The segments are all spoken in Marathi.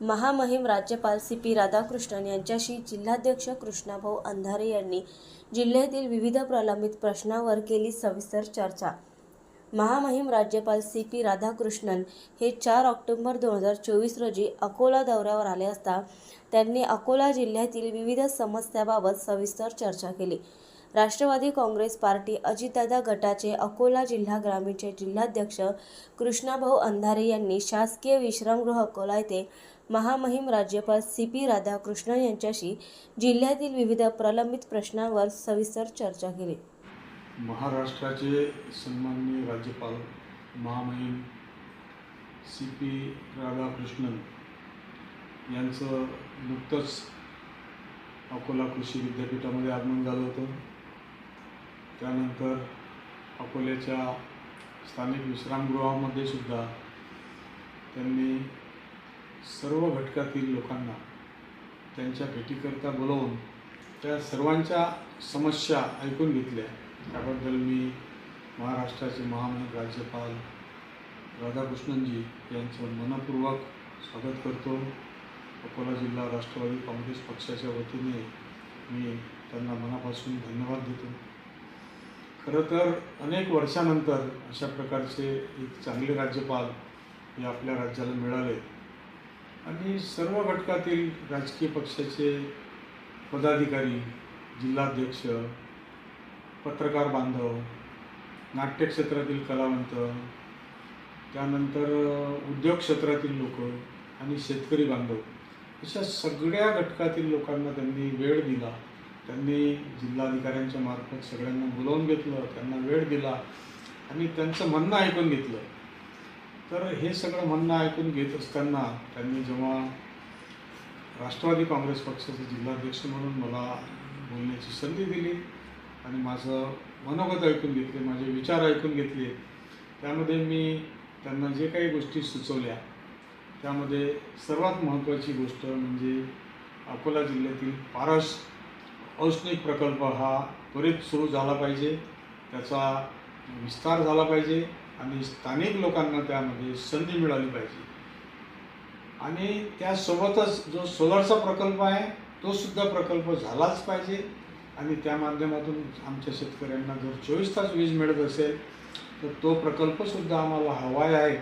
महामहिम राज्यपाल सी पी राधाकृष्णन यांच्याशी जिल्हाध्यक्ष कृष्णाभाऊ अंधारे यांनी जिल्ह्यातील विविध प्रलंबित प्रश्नावर केली सविस्तर चर्चा. महामहिम राज्यपाल सी पी राधाकृष्णन हे चार ऑक्टोबर दोन हजार चोवीस रोजी अकोला दौऱ्यावर आले असता त्यांनी अकोला जिल्ह्यातील विविध समस्याबाबत सविस्तर चर्चा केली. राष्ट्रवादी काँग्रेस पार्टी अजितदादा गटाचे अकोला जिल्हा ग्रामीणचे जिल्हाध्यक्ष कृष्णाभाऊ अंधारे यांनी शासकीय विश्रामगृह अकोला येथे महामहिम राज्यपाल सी पी राधाकृष्णन यांच्याशी जिल्ह्यातील विविध प्रलंबित प्रश्नांवर सविस्तर चर्चा केली. महाराष्ट्राचे सन्माननीय राज्यपाल महामहिम सी पी राधाकृष्णन यांचं नुकतंच अकोला कृषी विद्यापीठामध्ये आगमन झालं होतं. त्यानंतर अकोल्याच्या स्थानिक विश्रामगृहामध्ये सुद्धा त्यांनी सर्व घटकातील लोकांना त्यांच्या भेटीकरता बोलवून त्या सर्वांच्या समस्या ऐकून घेतल्या. त्याबद्दल मी महाराष्ट्राचे महामहिम राज्यपाल राधाकृष्णनजी यांचं मनपूर्वक स्वागत करतो. अकोला जिल्हा राष्ट्रवादी काँग्रेस पक्षाच्या वतीने मी त्यांना मनापासून धन्यवाद देतो. खरं तर अनेक वर्षानंतर अशा प्रकारचे एक चांगले राज्यपाल हे आपल्या राज्याला मिळाले. आणि सर्व घटकातील राजकीय पक्षाचे पदाधिकारी जिल्हाध्यक्ष पत्रकार बांधव नाट्य क्षेत्रातील कलावंत त्यानंतर उद्योग क्षेत्रातील लोक आणि शेतकरी बांधव अशा सगळ्या घटकातील लोकांना त्यांनी वेळ दिला. त्यांनी जिल्हाधिकाऱ्यांच्या मार्फत सगळ्यांना बोलावून घेतलं त्यांना वेळ दिला आणि त्यांचं म्हणणं ऐकून घेतलं. तर हे सगळं म्हणणं ऐकून घेत असताना त्यांनी जेव्हा राष्ट्रवादी काँग्रेस पक्षाचे जिल्हाध्यक्ष म्हणून मला बोलण्याची संधी दिली आणि माझं मनोगत ऐकून घेतले माझे विचार ऐकून घेतले त्यामध्ये मी त्यांना जे काही गोष्टी सुचवल्या त्यामध्ये सर्वात महत्त्वाची गोष्ट म्हणजे अकोला जिल्ह्यातील पारस औष्णिक प्रकल्प हा त्वरित सुरू झाला पाहिजे त्याचा विस्तार झाला पाहिजे आणि स्थानिक लोकांना त्यामध्ये संधी मिळाली पाहिजे. आणि त्यासोबतच जो सोलरचा प्रकल्प आहे तो सुद्धा प्रकल्प झालाच पाहिजे. आणि त्या माध्यमातून आमच्या शेतकऱ्यांना जर चोवीस तास वीज मिळत असेल तर तो प्रकल्पसुद्धा आम्हाला हवाय आहे.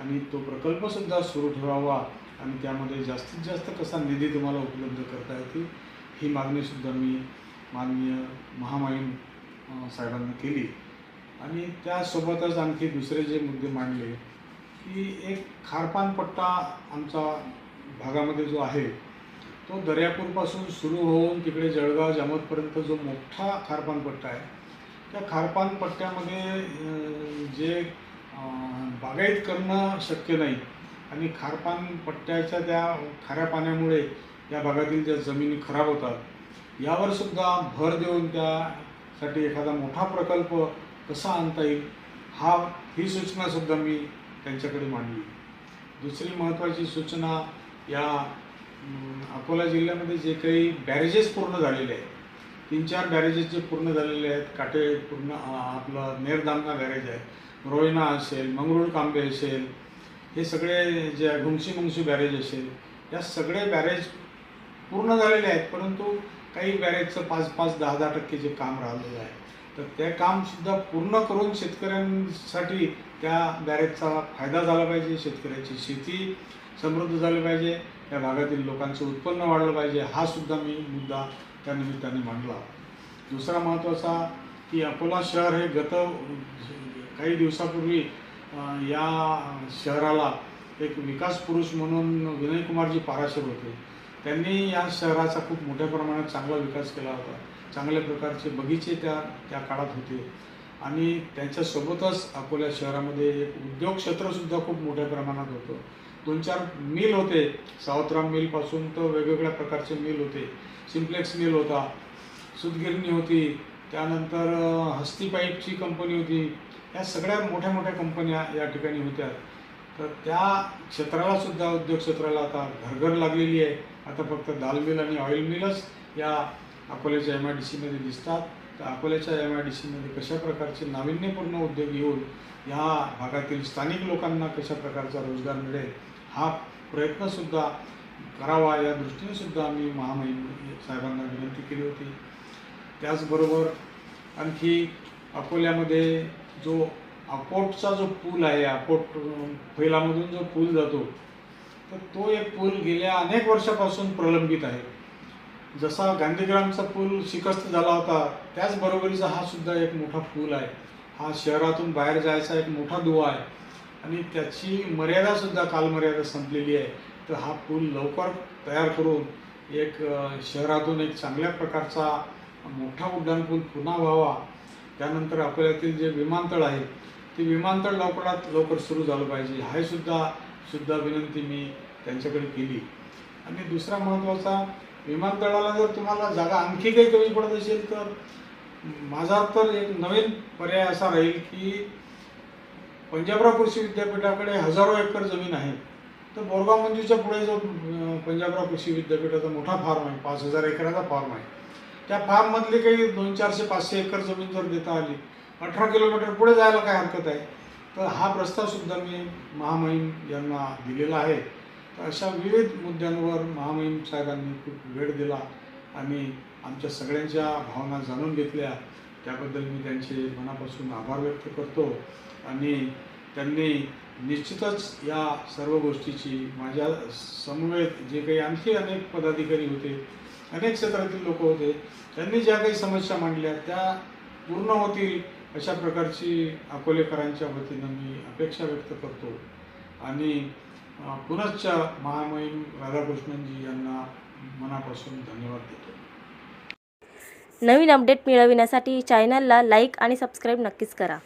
आणि तो प्रकल्पसुद्धा सुरू ठेवावा. आणि त्यामध्ये जास्तीत जास्त कसा निधी तुम्हाला उपलब्ध करता येतील ही मागणीसुद्धा मी माननीय महामाईन साहेबांना केली. आणि त्यासोबतच आणखी दुसरे जे मुद्दे मांडले की एक खारपान पट्टा आमचा भागामध्ये जो आहे तो दर्यापूरपासून सुरू होऊन तिकडे जळगाव जामोदपर्यंत जो मोठा खारपान पट्टा आहे त्या खारपान पट्ट्यामध्ये जे बागायत करणं शक्य नाही आणि खारपान पट्ट्याच्या त्या खाऱ्या पाण्यामुळे या भागातील ज्या जमिनी खराब होतात यावर सुद्धा भर देऊन त्यासाठी एखादा मोठा प्रकल्प कसा आणता येईल हा ही सूचनासुद्धा मी त्यांच्याकडे मांडली. दुसरी महत्त्वाची सूचना या अकोला जिल्ह्यामध्ये जे काही बॅरेजेस पूर्ण झालेले आहेत तीन चार बॅरेजेस जे पूर्ण झालेले आहेत काटे पूर्ण आपलं नेरदामना बॅरेज आहे रोहिणा असेल मंगरुळ कांबे असेल हे सगळे जे घुंगशी मुंगशी बॅरेज असेल या सगळे बॅरेज पूर्ण झालेले आहेत परंतु काही बॅरेजचं पाच पाच दहा दहा टक्के जे काम राहिलेलं आहे. तर ते कामसुद्धा पूर्ण करून शेतकऱ्यांसाठी त्या बॅरेजचा फायदा झाला पाहिजे शेतकऱ्याची शेती समृद्ध झाली पाहिजे या भागातील लोकांचं उत्पन्न वाढलं पाहिजे हा सुद्धा मी मुद्दा त्या निमित्ताने मांडला. दुसरा महत्त्वाचा की अकोला शहर हे गत काही दिवसापूर्वी या शहराला एक विकास पुरुष म्हणून विनयकुमारजी पाराशर होते. त्यांनी या शहराचा खूप मोठ्या प्रमाणात चांगला विकास केला होता. चांगल्या प्रकारचे बगीचे त्या त्या काळात होते. आणि त्यांच्यासोबतच अकोला शहरामध्ये एक उद्योग क्षेत्रसुद्धा खूप मोठ्या प्रमाणात होतं. दोन चार मिल होते. सावतराम मिलपासून तर वेगवेगळ्या प्रकारचे मिल होते. सिम्प्लेक्स मिल होता. सुतगिरणी होती. त्यानंतर हस्ती पाईपची कंपनी होती. या सगळ्या मोठ्या मोठ्या कंपन्या या ठिकाणी होत्या. तर त्या क्षेत्राला सुद्धा उद्योग क्षेत्राला आता घरघर लागलेली आहे. आता फक्त दाल मिल आणि ऑइल मिलच या अकोल्याच्या एम आय डी सीमध्ये दिसतात. तर अकोल्याच्या एम आय डी सीमध्ये कशा प्रकारचे नाविन्यपूर्ण उद्योग येऊन या भागातील स्थानिक लोकांना कशा प्रकारचा रोजगार मिळेल हा प्रयत्नसुद्धा करावा या दृष्टीने सुद्धा आम्ही महामहिम साहेबांना विनंती केली होती. त्याचबरोबर आणखी अकोल्यामध्ये जो अकोटचा जो पूल आहे अकोट फैलामधून जो पूल जातो तर तो एक पूल गेल्या अनेक वर्षापासून प्रलंबित आहे. जसा गांधीग्रामचा पूल शिकस्त झाला होता त्याचबरोबरीचा हा सुद्धा एक मोठा पूल आहे. हा शहरातून बाहेर जायचा एक मोठा दुवा आहे. आणि त्याची मर्यादासुद्धा कालमर्यादा संपलेली आहे. तर हा पूल लवकर तयार करून एक शहरातून एक चांगल्या प्रकारचा मोठा उड्डाणपूल पुन्हा व्हावा. त्यानंतर अकोल्यातील जे विमानतळ आहे ते विमानतळ लवकरात लवकर सुरू झालं पाहिजे. हे सुद्धा सुद्धा विनंती मी त्यांच्याकडे केली. आणि दुसरा महत्त्वाचा विमानतळाला जर तुम्हाला जागा आणखी काही कमी पडत असेल तर माझा तर एक नवीन पर्याय असा राहील की पंजाबराव कृषी विद्यापीठाकडे हजारो एकर जमीन आहे. तर बोरगाव मंजूच्या पुढे जो पंजाबराव कृषी विद्यापीठाचा मोठा फार्म आहे पाच हजार एकराचा फार्म आहे. त्या फार्ममधली काही दोन चारशे पाचशे एकर जमीन जर देता आली अठरा किलोमीटर पुढे जायला काय हरकत आहे? तर हा प्रस्तावसुद्धा मी महामहिम यांना दिलेला आहे. तर अशा विविध मुद्द्यांवर महामहिम साहेबांनी खूप वेळ दिला. आणि आमच्या सगळ्यांच्या भावना जाणून घेतल्या. त्याबद्दल मी त्यांचे मनापासून आभार व्यक्त करतो. आणि त्यांनी निश्चितच या सर्व गोष्टीची माझ्या समवेत जे काही आणखी अनेक पदाधिकारी होते अनेक क्षेत्रातील लोक होते त्यांनी ज्या काही समस्या मांडल्या त्या पूर्ण होतील अशा प्रकारची अकोलेकरांच्या वतीनं मी अपेक्षा व्यक्त करतो. आणि अ, पुनश्च महामहिम राधाकृष्णनजी यांना मनापासून धन्यवाद देतो. नवीन अपडेट मिळविण्यासाठी चॅनलला लाईक आणि सबस्क्राईब नक्कीच करा.